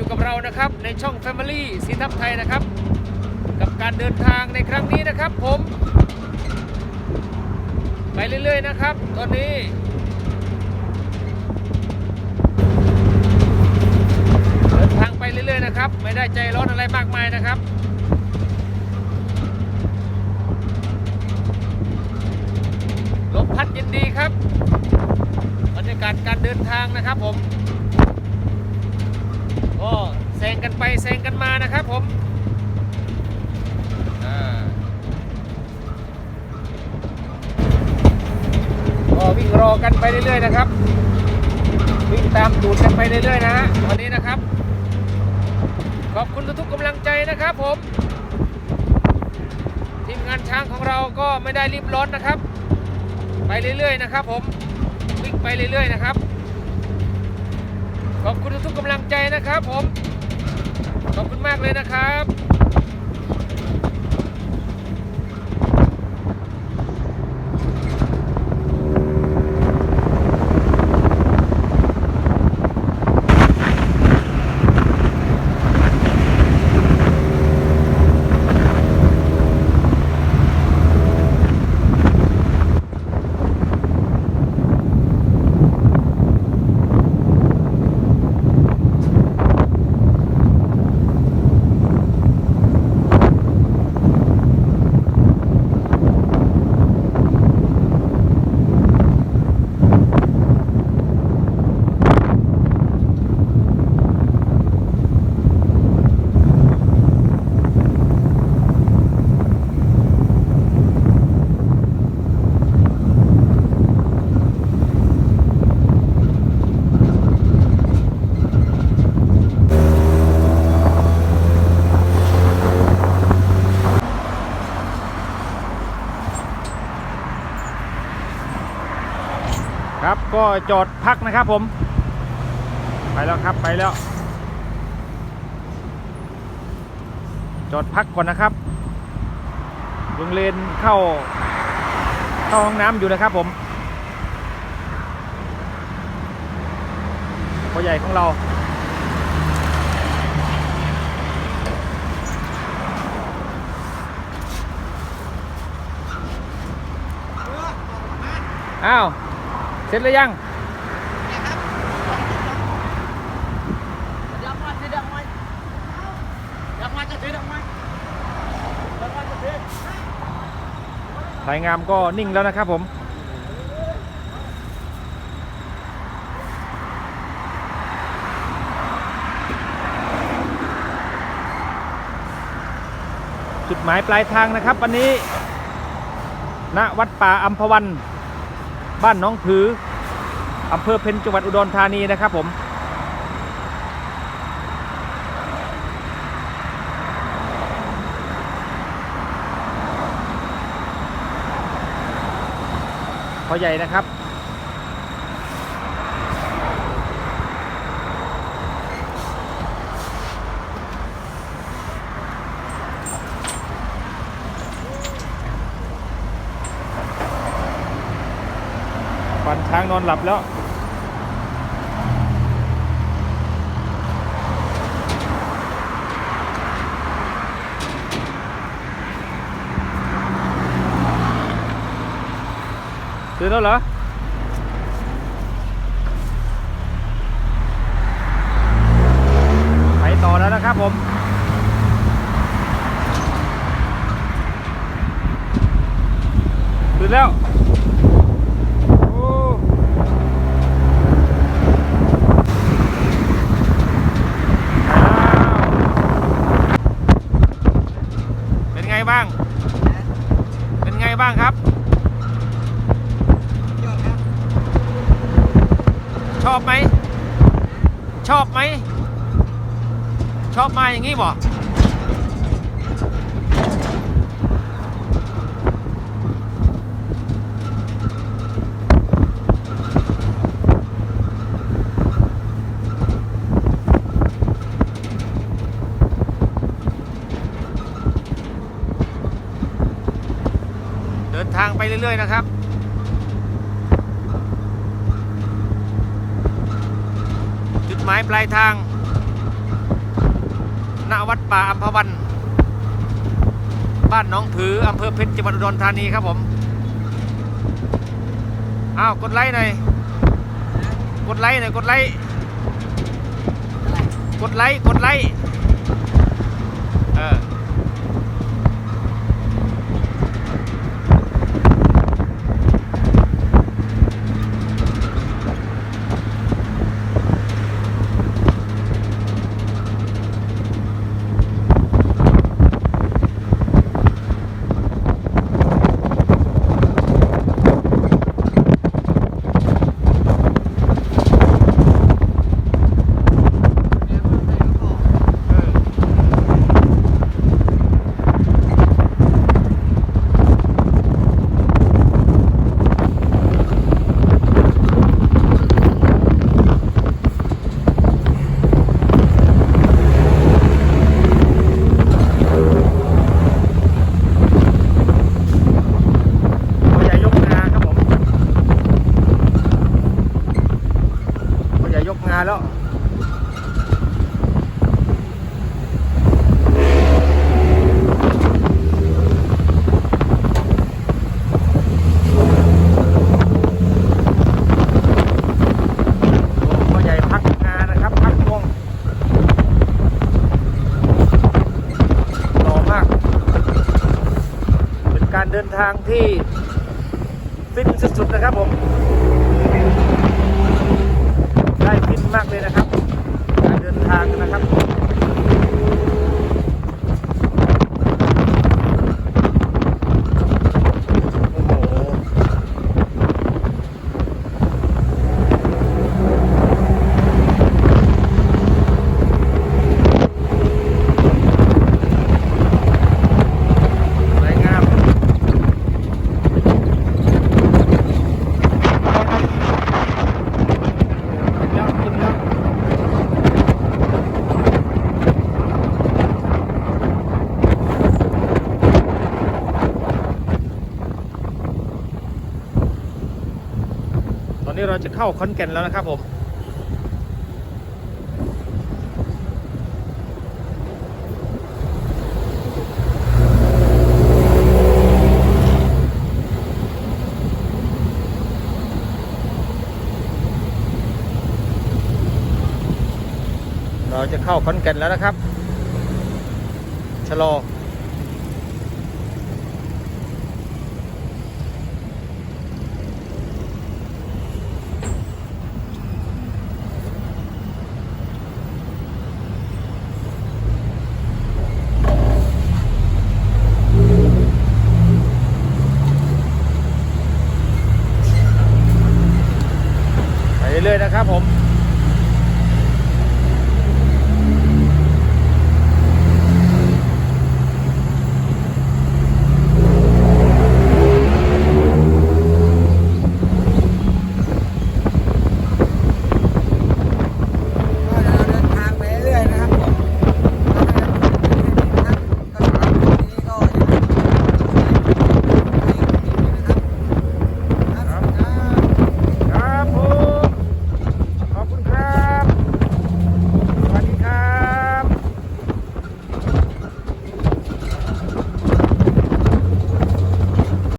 อยู่กับเรานะครับ ในช่อง Family สีทับไทยนะครับ กับการเดินทางในครั้งนี้นะครับ ผม ไปเรื่อยๆนะครับ ตอนนี้เดินทางไปเรื่อยๆนะครับ ไม่ได้ใจร้อนอะไรมากมายนะครับลมพัดเย็นดีครับบรรยากาศการเดินทางนะครับผมก็แซงกันไปแซงกันมานะครับผมอ่าก็วิ่งรอ กันไปเรื่อยๆนะครับวิ่งตามตูดกันไปเรื่อยๆนะฮะวันนี้นะครับ ขอบคุณทุกๆกำลังใจนะครับผม ทีมงานช้างของเราก็ไม่ได้รีบร้อนนะครับ ไปเรื่อยๆนะครับ ผมวิ่งไปเรื่อยๆนะครับ ขอบคุณทุกๆกำลังใจนะครับ ผมขอบคุณมากเลยนะครับ ครับก็จอดพักนะครับผม ไปแล้วครับไปแล้ว จอดพักก่อนนะครับลงเลนเข้า เข้าห้องน้ำอยู่นะครับผมพ่อใหญ่ของเราอ้าว เสร็จหรือยังสายงามก็นิ่งแล้วนะครับผมจุดหมายปลายทางนะครับ วันนี้ณวัดป่าอัมพวัน บ้านน้องผืออำเภอเพ็ญจังหวัดอุดรธานีนะครับผมพอใหญ่นะครับันช้างนอนหลับแล้วตื่นแล้วเหรอไปต่อแล้วนะครับผมตื่นแล้ว โอ้อ้าวเป็นไงบ้าง เป็นไงบ้างครับ ชอบไหม ชอบไหม ชอบมาอย่างนี้บ่ ไปเรื่อยๆนะครับ จุดหมายปลายทางณวัดป่าอัมพวัน บ้านน้องผืออำเภอเพชรจังหวัดอุดรธานีครับผมอ้าวกดไลค์หน่อยกดไลค์หน่อยกดไลค์กดไลค์กดไลค์ เออ พ่อใหญ่ยกงาครับผมพ่อใหญ่ยกงาแล้ว พ่อใหญ่พักงานนะครับ พักวงหล่อมาก เป็นการเดินทางที่ฟินสุดๆนะครับผม ได้ฟินมากเลยนะครับ การเดินทางนะครับ โอ้โห สวยงามกินแล้วกินแล้วตอ นนี้เราจะเข้าคอนแก่นแล้วนะครับผม เราจะเข้าคอนแก่นแล้วนะครับ ชะลอ